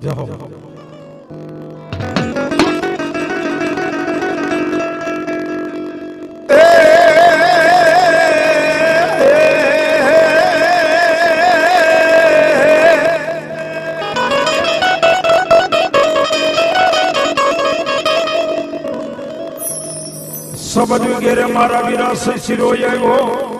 જય હો સમજ વગેરે મારા વિરાસ શિરો આવ્યો.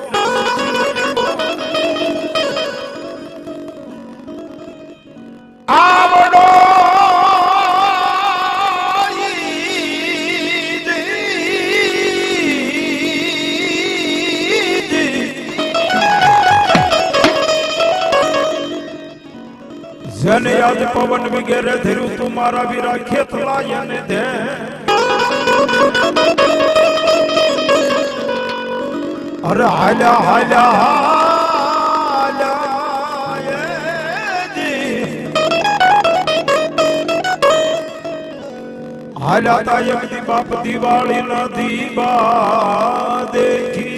જન આજ પવન વિગેરે ધીરું તું મારા વીરા ખેત લાયને દે અરે હાલ્યા હાલ્યા હાલ્યા એ જી. હાલ્યા તા એક દી બાપ દિવાળી નથી દીવા દેખી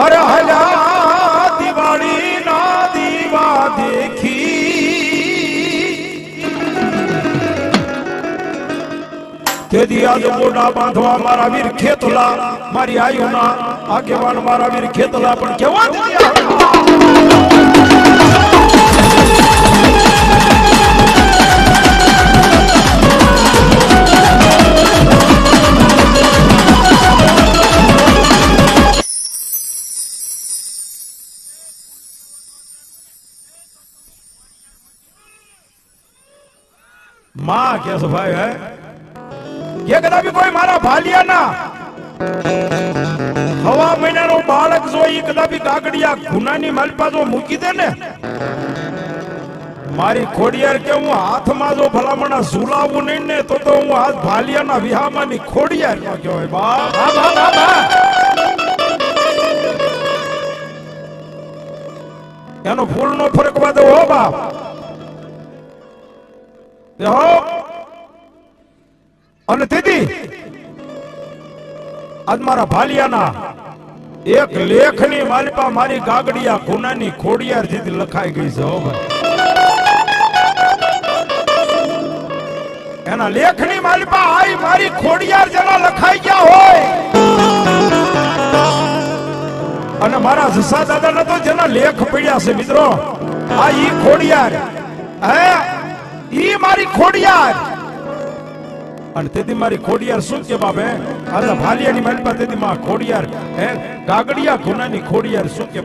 અરે દીવા દેખી તેથી આજ મોઢા બાંધવા મારા વીર ખેતલા મારી આયુના આગેવાન મારા વીર ખેતલા પણ કેવા માં કે ભાઈ હે? કે કદાપી કોઈ મારા ભાલિયાના હવા મહિનાનો બાળક જોઈ કદાપી કાગડિયા ગુનાની માલપા જો મૂકી દે ને મારી ખોડિયાર કે હું હાથમાં જો ભલામણા ઝુલાવું નહીં ને તો તો હું હાથ ભાલિયાના વિહામાંની ખોડિયાર નો કહેવાય. બા બા, બા, બા, બા. એનો ફૂલ નો ફરકવા દો હો બાપ. એ અને તેથી આજ મારા ભાલિયાના એક લેખની માલપા મારી ગાગડિયા ખૂનાની ખોડિયાર જીતી લખાઈ ગઈ છે ભાઈ. એના લેખની માલિપા આઈ મારી ખોડિયાર જેના લખાઈ ગયા હોય. અને મારા જસા દાદા તો જેના લેખ પડ્યા છે, મિત્રો. આ ઈ ખોડિયાર, હે? ઈ મારી ખોડિયાર. અને તેથી મારી ખોડિયાર શું કે બાપે? અરે ભાલિયાની મારી પાસે તેથી માં ખોડિયાર, હે? કાગડિયા ગુનાની ખોડિયાર શું કે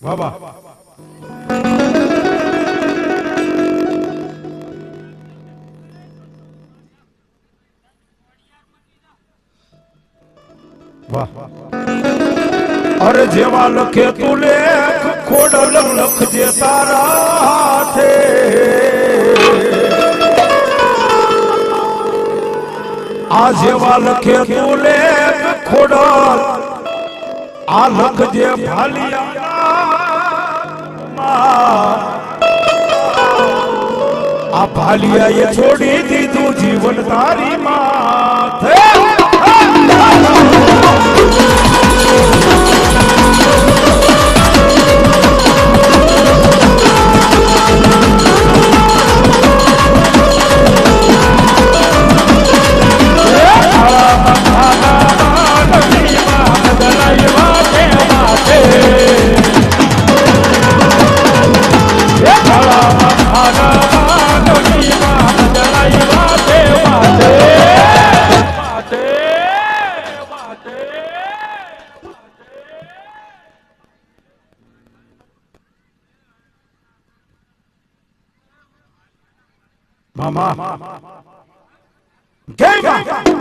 વાહ વાહ. જેવા લખે તું લેખ, ખોડલ લખજે તારા હાથે. આ જેવા લખે તું લેખ, ખોડલ, આ લખજે ભાલિયા આ ભાલિયાએ છોડી દીધું જીવન તારી માથે મામા જય મા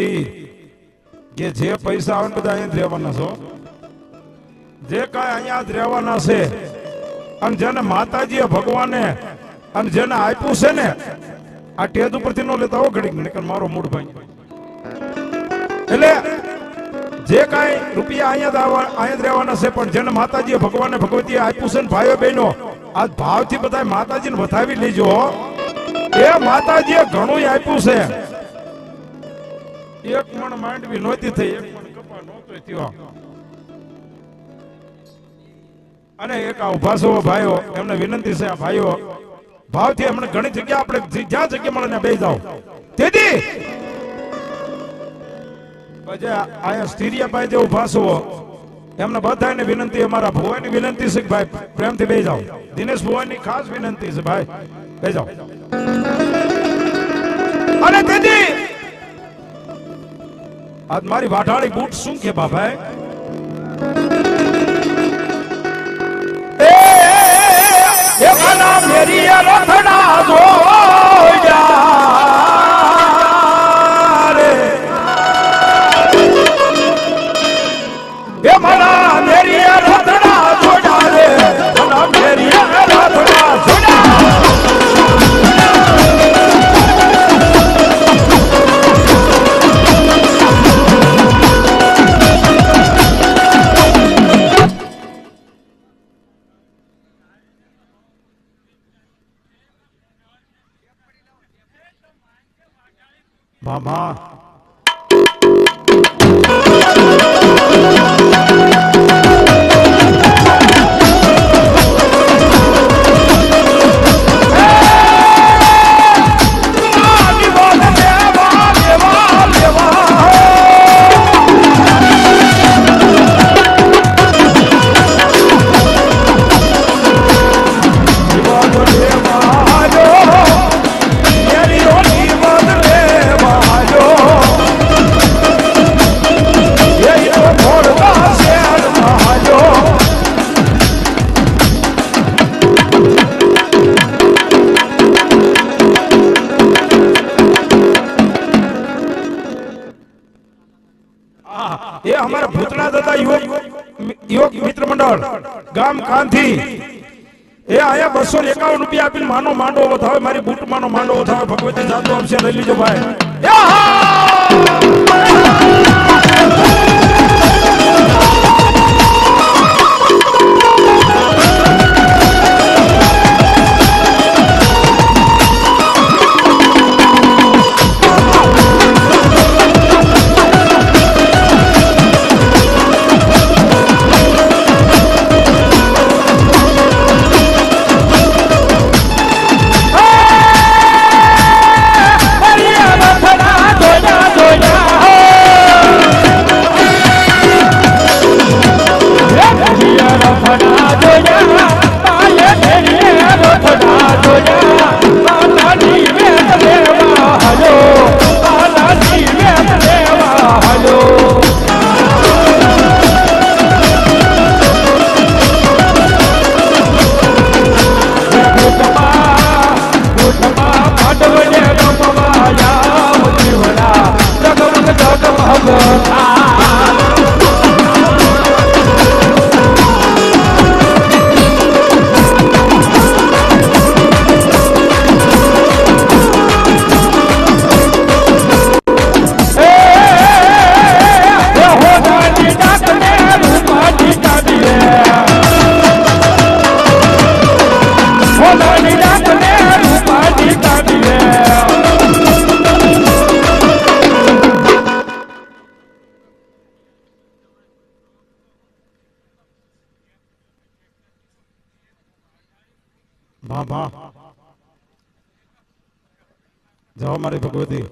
વિનંતી કે જે પૈસા આવે બધા અહીંયા જ રહેવાના છો. જે કાંઈ અહીંયા જ રહેવાના છે અને જેને માતાજીએ ભગવાને અને જેને આપ્યું છે ને, આ ટેજ ઉપરથી નો લેતા હો ઘડીક નકર મારો મૂળ ભાઈ. એટલે જે કાંઈ રૂપિયા અહીંયા અહીંયા જ રહેવાના છે, પણ જેને માતાજીએ ભગવાને ભગવતીએ આપ્યું છે ને ભાઈઓ બહેનો, આ ભાવથી બધા માતાજીને વધાવી લેજો. એ માતાજીએ ઘણું આપ્યું છે. એક મણ માંડવી નહોતી થઈ, એક મણ કપા નહોતો થયો. અને એક આ ઊભા છો ભાઈઓ, એમને વિનંતી છે આ ભાઈઓ, ભાવથી એમને ઘણી જગ્યા આપણે જ્યાં જગ્યા મળે ત્યાં બે જાઓ તેથી અહીંયા સ્ટીરિયા જે ઊભા છો, એમને બધાને વિનંતી, અમારા ભુવાની વિનંતી છે ભાઈ, પ્રેમથી બે જાઓ. દિનેશ ભુવાની ખાસ વિનંતી છે, ભાઈ બે જાઓ. અને તેથી આજ મારી વાઢાળી બૂટ શું કે બાપા એ એ મના મેરી રથડા જોયા 妈妈 એ અમારા ભૂતના દાદા યુવક યુવક મિત્ર મંડળ, ગામ કાંથી એ આયા બસો એકાવન રૂપિયા આપીને માનો માંડો વધાવે, મારી બૂટ માનો માંડો વધાવે, ભગવતી જાતો આપશે લઈ લીજો ભાઈ. ભા જાઓ મારી ભગવતી.